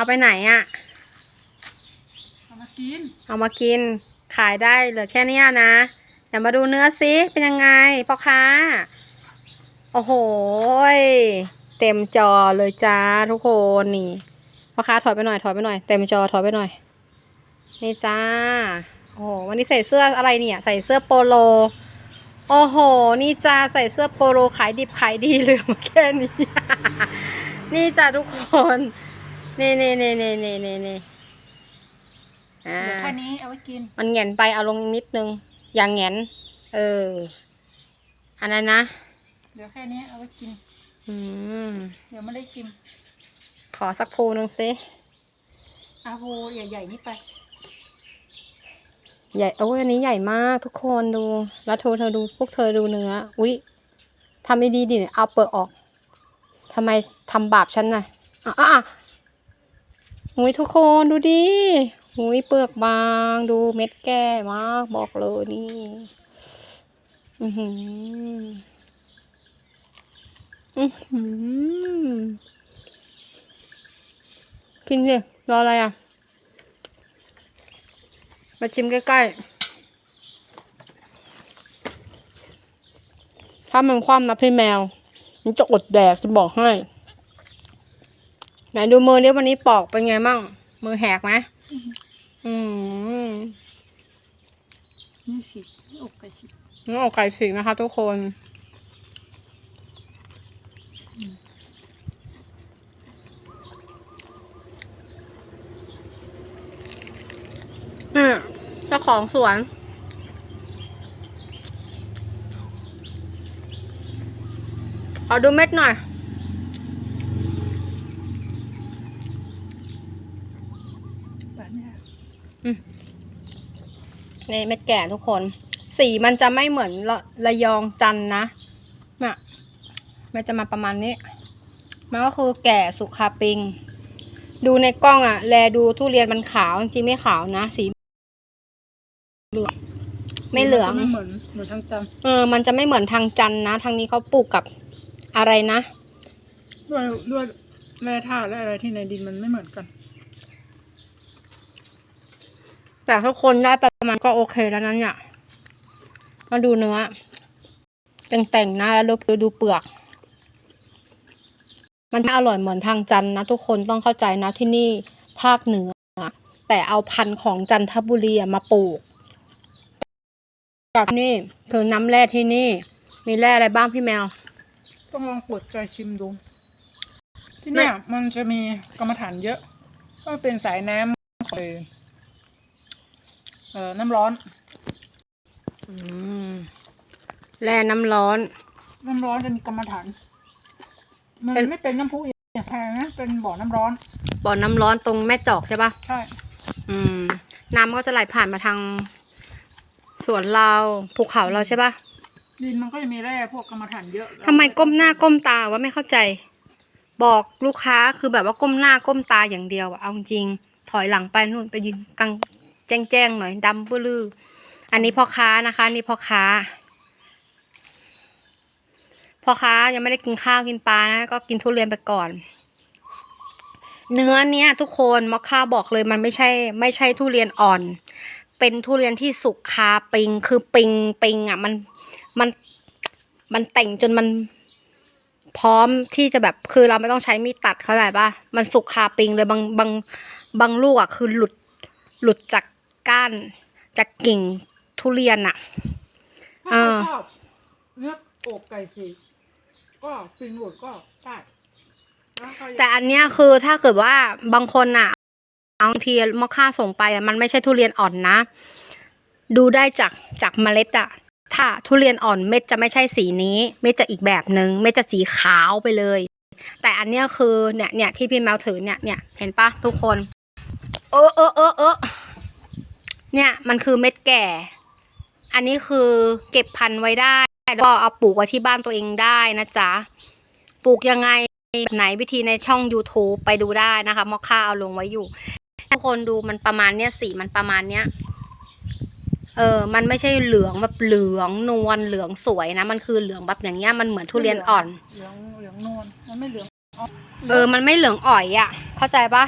เอาไปไหนอะเอามากิน เอามากิน ขายได้เหลือแค่เนี้ยนะ เดี๋ยวมาดูเนื้อซิ เป็นยังไงพ่อค้า โอ้โหยเต็มจอเลยจ้าทุกคนนี่พ่อค้าถอยไปหน่อยถอยไปหน่อย เต็มจอถอยไปหน่อย นี่จ้า โอ้โห วันนี้ใส่เสื้ออะไรเนี่ย ใส่เสื้อโปโล โอ้โห นี่จ้าใส่เสื้อโปโลขายดิบขายดีเหลือมาแค่นี้ นี่จ้าทุกคน นี่นี่นี่นี่นี่นี่นี่อ่า เดี๋ยวแค่นี้เอาไว้กิน มันแหงนไปเอาลงอีกนิดนึง อย่างแหงนเออ อันนั้นนะ เดี๋ยวแค่นี้เอาไว้กิน อืม เดี๋ยวไม่ได้ชิมขอสักภูหนึ่งสิเอาโหใหญ่ๆนี่ไป ใหญ่โอ้ยอันนี้ใหญ่มากทุกคนดู แล้วเธอเธอดูพวกเธอดูเนื้อ อุ๊ยทำไม่ดีดิเอาเปลือกออกทำไมทำบาปฉันน่ะอะอะอะ อุ๊ยทุกคนดูดิอุ๊ยเปลือกบางดูเม็ดแก่มากบอกเลยนี่อือหืออือหือกินสิรออะไรอะ มาชิมใกล้ๆถ้ามันคว่ำนะพี่แมว มันจะอดแดกจะบอกให้ ไหนดูมือเนี้วันนี้ปอกเป็นไงมั่ง มือแหกไหมอืมนี่สิอกไก่สิน้ออกไก่ฉีนะคะ ทุกคนนี่เจ้าของสวนขอดูเม็ดหน่อย แบบเนี้ย นี่เม็ดแก่ทุกคน สีมันจะไม่เหมือนระระยองจันทร์นะน่ะมันจะมาประมาณนี้ มันก็คือแก่สุขาปิง ดูในกล้องอะแลดูทุเรียนมันขาวจริงๆไม่ขาวนะ สีเหลืองไม่เหลืองสีนจะไม่เหมือนเหมือนทางจันทร์เออ มันจะไม่เหมือนทางจันทร์นะ ทางนี้เขาปลูกกับอะไรนะ ด้วยด้วยแร่ธาตุและอะไรที่ในดินมันไม่เหมือนกัน แต่ทุกคนได้ประมาณก็โอเคแล้วนั้นเนี่ยมาดูเนื้อแต่งๆนะแล้วดูดูเปลือก มันอร่อยเหมือนทางจันนะ ทุกคนต้องเข้าใจนะที่นี่ภาคเหนือ แต่เอาพันธุ์ของจันทบุรีมาปลูกจากนี่คือน้ำแร่ที่นี่ มีแร่อะไรบ้างพี่แมว ต้องลองเปิดใจชิมดู ที่เนี่ยมันจะมีกรรมฐานเยอะ ก็เป็นสายน้ำเลย เอ่อน้ำร้อน อืมแร่น้ำร้อน น้ำร้อนจะมีกรรมฐาน มันเป็น ไม่เป็นน้ำพุอย่างแพงนะ เป็นบ่อน้ำร้อน บ่อน้ำร้อนตรงแม่จอกใช่ปะใช่ อืม น้ำก็จะไหลผ่านมาทาง สวนเราภูเขาเราใช่ปะดินมันก็จะมีแร่พวกกรรมฐานเยอะทำไมก้มหน้าก้มตาวะไม่เข้าใจ บอกลูกค้าคือแบบว่าก้มหน้าก้มตาอย่างเดียวอะเอาจริงๆถอยหลังไปนู่นไปยืนกลาง แจ้งๆหน่อยดำปื้อลืออันนี้พ่อค้านะคะนี่พ่อค้าพ่อค้ายังไม่ได้กินข้าวกินปลานะ ก็กินทุเรียนไปก่อน เนื้อเนี้ยทุกคนมอคค่าบอกเลยมันไม่ใช่ ไม่ใช่ทุเรียนอ่อน เป็นทุเรียนที่สุกคาปิงคือปิงปิงอะมันมันมันแต่งจนมันพร้อมที่จะแบบคือเราไม่ต้องใช้มีดตัดเข้าใจปะมันสุกคาปิงเลยบางบางบางลูกอะคือหลุดหลุดจาก ก้านจากกิ่งทุเรียนอะถ้าใครอ่า ชอบเนื้ออกไก่สีก็ปิงหลุดก็ได้ล้วใครอยากแต่อันเนี้ยคือถ้าเกิดว่าบางคนอะบางทีมอคค่าส่งไปอะมันไม่ใช่ทุเรียนอ่อนนะ ดูได้จากจากเมล็ดอะถ้าทุเรียนอ่อนเม็ดจะไม่ใช่สีนี้ เม็ดจะอีกแบบหนึ่งเม็ดจะสีขาวไปเลย แต่อันเนี้ยคือเนี่ยเนี่ยที่พี่แมวถือเนี่ยเนี่ยเห็นปะทุกคน เออเออเออเออ เนี่ยมันคือเม็ดแก่ อันนี้คือเก็บพันธุ์ไว้ได้แล้วก็เอาปลูกไว้ที่บ้านตัวเองได้นะจ๊ะ ปลูกยังไงไหนวิธีในช่อง YouTube ไปดูได้นะคะมอคค่าเอาลงไว้อยู่ ทุกคนดูมันประมาณเนี้ยสีมันประมาณเนี้ย เออ มันไม่ใช่เหลืองแบบเหลืองนวลเหลืองสวยนะ มันคือเหลืองแบบอย่างเงี้ยมันเหมือนทุเรียนอ่อน เหลืองเหลืองนวลมันไม่เหลือง เออ มันไม่เหลืองอ่อยอะ่ะ เข้าใจปะ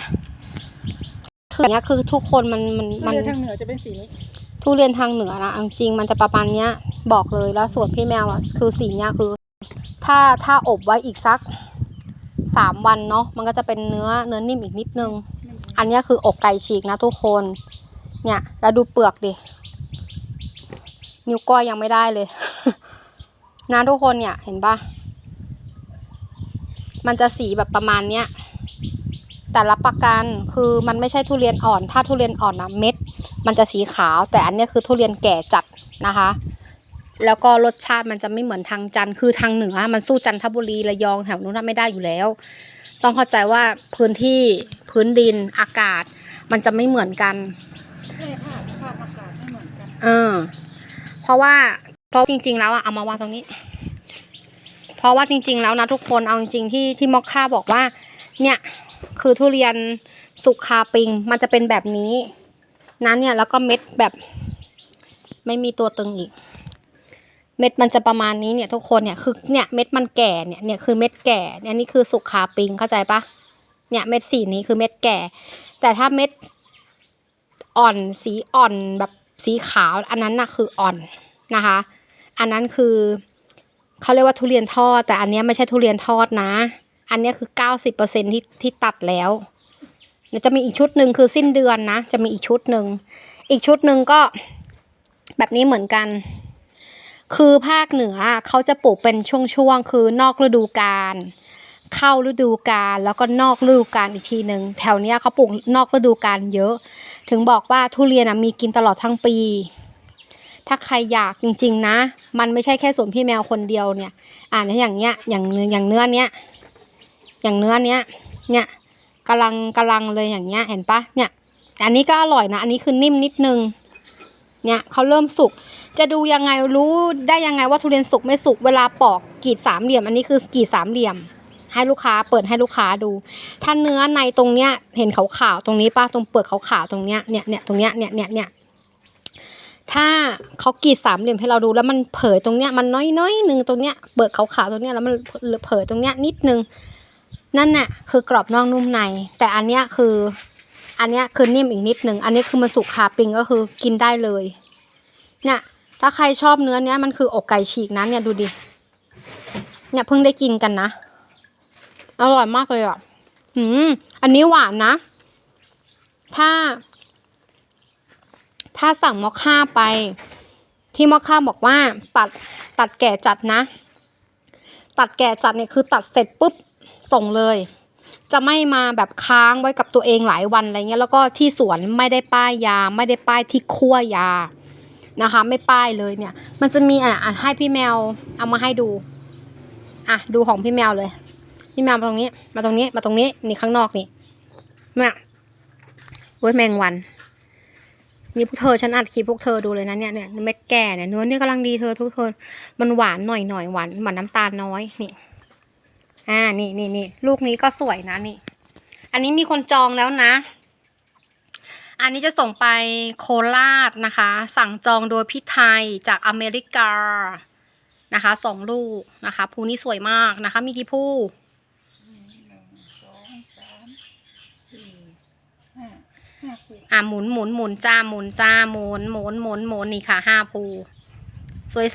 คืออย่างเงี้ยคือทุกคนมันมันทุมันเรียนทางเหนือจะเป็นสีนี้ ทุเรียนทางเหนือนะเอาจริงๆมันจะประมาณเนี้ย บอกเลยแล้วส่วนพี่แมวอะคือสีเนี้ยคือ ถ้าถ้าอบไว้อีกสักสามวันเนาะมันก็จะเป็นเนื้อเนื้อนิ่มอีกนิดนึง อันเนี้ยคืออกไก่ฉีกนะทุกคน เนี่ย แล้วดูเปลือกดิ นิ้วก้อยยังไม่ได้เลย นะทุกคนเนี่ยเห็นปะมันจะสีแบบประมาณเนี้ย แต่รับประกันคือมันไม่ใช่ทุเรียนอ่อน ถ้าทุเรียนอ่อนนะเม็ด มันจะสีขาว แต่อันเนี้ยคือทุเรียนแก่จัดนะคะ แล้วก็รสชาติมันจะไม่เหมือนทางจันทร์คือทางเหนือมันสู้จันทบุรีระยองแถวนู้นนะไม่ได้อยู่แล้ว ต้องเข้าใจว่าพื้นที่พื้นดินอากาศ มันจะไม่เหมือนกันใช่ค่ะสภาพอากาศไม่เหมือนกันเออเพราะว่าเพราะจริง ๆ แล้วอะเอามาวางตรงนี้ เพราะว่าจริง ๆ แล้วนะทุกคนเอาจริงๆที่ที่มอคค่าบอกว่า เนี่ย คือทุเรียนสุกคาปิง มันจะเป็นแบบนี้ นั้นเนี่ยแล้วก็เม็ดแบบไม่มีตัวตึงอีก เม็ดมันจะประมาณนี้เนี่ยทุกคนเนี่ยคือเนี่ยเม็ดมันแก่เนี่ยเนี่ยคือเม็ดแก่เนี่ยนี่คือสุกคาปิงเข้าใจปะเนี่ยเม็ดสีนี้คือเม็ดแก่ แต่ถ้าเม็ดอ่อนสีอ่อนแบบสีขาว อันนั้นน่ะคืออ่อนนะคะ อันนั้นคือเขาเรียกว่าทุเรียนทอด แต่อันนี้ไม่ใช่ทุเรียนทอดนะ อันนี้คือเก้าสิบเปอร์เซ็นที่ที่ตัดแล้วจะมีอีกชุดหนึ่งคือสิ้นเดือนนะ จะมีอีกชุดหนึ่ง อีกชุดหนึ่งก็แบบนี้เหมือนกัน คือภาคเหนือเขาจะปลูกเป็นช่วงๆ คือนอกฤดูกาล เข้าฤดูกาลแล้วก็นอกฤดูกาลอีกทีหนึ่ง แถวเนี้ยเขาปลูกนอกฤดูกาลเยอะ ถึงบอกว่าทุเรียนมีกินตลอดทั้งปี ถ้าใครอยากจริง ๆ นะ มันไม่ใช่แค่สวนพี่แมวคนเดียวเนี่ย อ่านอย่างเนี้ย อย่างอย่างเนื้อเนี้ย อย่างเนื้อเนี้ย เนี่ยกำลังกำลังเลยอย่างเงี้ย เห็นปะเนี่ย อันนี้ก็อร่อยนะ อันนี้คือนิ่มนิดนึง เนี่ยเขาเริ่มสุก จะดูยังไงรู้ได้ยังไงว่าทุเรียนสุกไม่สุก เวลาปอกกรีดสามเหลี่ยม อันนี้คือกรีดสามเหลี่ยม ให้ลูกค้าเปิดให้ลูกค้าดู ถ้าเนื้อในตรงเนี้ย เห็นขาวๆตรงนี้ป้าตรงเปลือกขาวๆตรงเนี้ย เนี่ยเนี่ยตรงเนี้ย เนี่ยเนี่ยเนี่ยถ้าเขากรีดสามเหลี่ยมให้เราดูแล้วมันเผยตรงเนี้ยมันน้อยๆหนึ่งตรงเนี้ยเปลือกขาวๆตรงเนี้ยแล้วมันเผยตรงเนี้ยนิดนึง นั่นน่ะคือกรอบนอกนุ่มใน แต่อันเนี้ยคือ อันเนี้ยคือนิ่มอีกนิดหนึ่งอันนี้คือมันสุกคาปิงก็คือกินได้เลยเนี่ยถ้าใครชอบเนื้อเนี้ยมันคืออกไก่ฉีกนะเนี่ยดูดิเนี่ยเพิ่งได้กินกันนะอร่อยมากเลยอะอืมอันนี้หวานนะ ถ้า ถ้าสั่งมอคค่าไป ที่มอคค่าบอกว่า ตัดตัดแก่จัดนะ ตัดแก่จัดเนี่ยคือตัดเสร็จปุ๊บ ส่งเลย จะไม่มาแบบค้างไว้กับตัวเองหลายวันอะไรเงี้ยแล้วก็ที่สวนไม่ได้ป้ายยา ไม่ได้ป้ายที่คั่วยานะคะ ไม่ป้ายเลยเนี่ย มันจะมีอะอะให้พี่แมวเอามาให้ดูอะดูของพี่แมวเลย พี่แมวมาตรงนี้ มาตรงนี้มาตรงนี้นี่ข้างนอกนี่เนี่ยเว้ยแมงวันนี่พวกเธอฉันอัดคลิปพวกเธอดูเลยนะเนี่ยเนี่ยเม็ดแก่เนี่ยเนื้อเนี่ยกำลังดีเธอทุกคนมันหวานหน่อยหน่อยหวานเหมือนน้ำตาลน้อยนี่ อ่า นี่นี่นี่ลูกนี้ก็สวยนะนี่ อันนี้มีคนจองแล้วนะ อันนี้จะส่งไปโคราชนะคะ สั่งจองโดยพี่ไทยจากอเมริกานะคะสองลูกนะคะภูนี้สวยมากนะคะ มีกี่ภูหนึ่งสองสามสี่ห้าห้าขวดอะหมุนหมุนหมุนจ้าหมุนจ้าหมุนหมุนหมุนหมุนนี่ค่ะห้าภู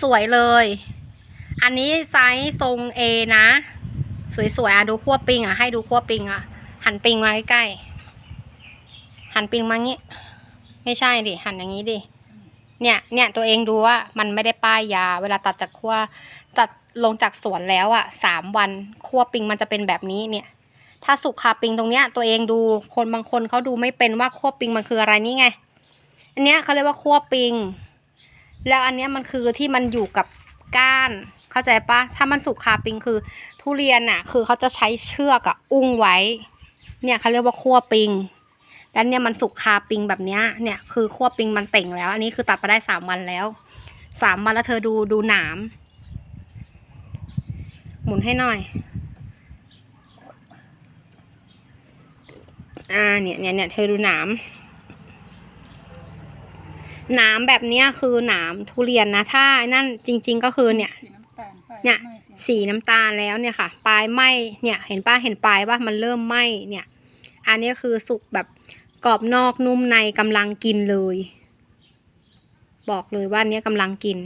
สวยๆเลย อันนี้ไซส์ทรงเอนะ สวยๆอะดูขั้วปิงอะให้ดูขั้วปิงอะ หันปิงมาใกล้ๆหันปิงมางี้ไม่ใช่ดิหันอย่างนี้ดิเนี่ยเนี่ยตัวเองดูว่ามันไม่ได้ป้ายยา เวลาตัดจากขั้วตัดลงจากสวนแล้วอะ่ะสามวันขั้วปิงมันจะเป็นแบบนี้เนี่ย ถ้าสุกคาปิงตรงเนี้ย ตัวเองดูคนบางคนเขาดูไม่เป็นว่าขั้วปิงมันคืออะไรนี่ไง อันเนี้ยเขาเรียกว่าขั้วปิง แล้วอันเนี้ยมันคือที่มันอยู่กับก้าน เข้าใจปะถ้ามันสุกคาปิงคือ ทุเรียนอะคือเขาจะใช้เชือกอะอุ้งไว้ เนี่ยเขาเรียกว่าขั้วปิงแล้วเนี่ยมันสุกคาปิงแบบเนี้ยเนี่ยคือขั้วปิงมันเต่งแล้ว อันนี้คือตัดมาได้สามวันแล้วสามวันแล้วเธอดูดูหนาม หมุนให้หน่อยอ่าเนี่ยเนี่ยเนี่ยเธอดูหนามหนามแบบเนี้ยคือหนามทุเรียนนะ ถ้านั่นจริง ๆ ก็คือเนี่ย เนี่ยไม่สีสีน้ำตาลแล้วเนี่ยค่ะปลายไหมเนี่ยเห็นป้าเห็นปลายว่ามันเริ่มไหมเนี่ย อันนี้คือสุกแบบกรอบนอกนุ่มในกำลังกินเลย บอกเลยว่าอันเนี้ยกำลังกิน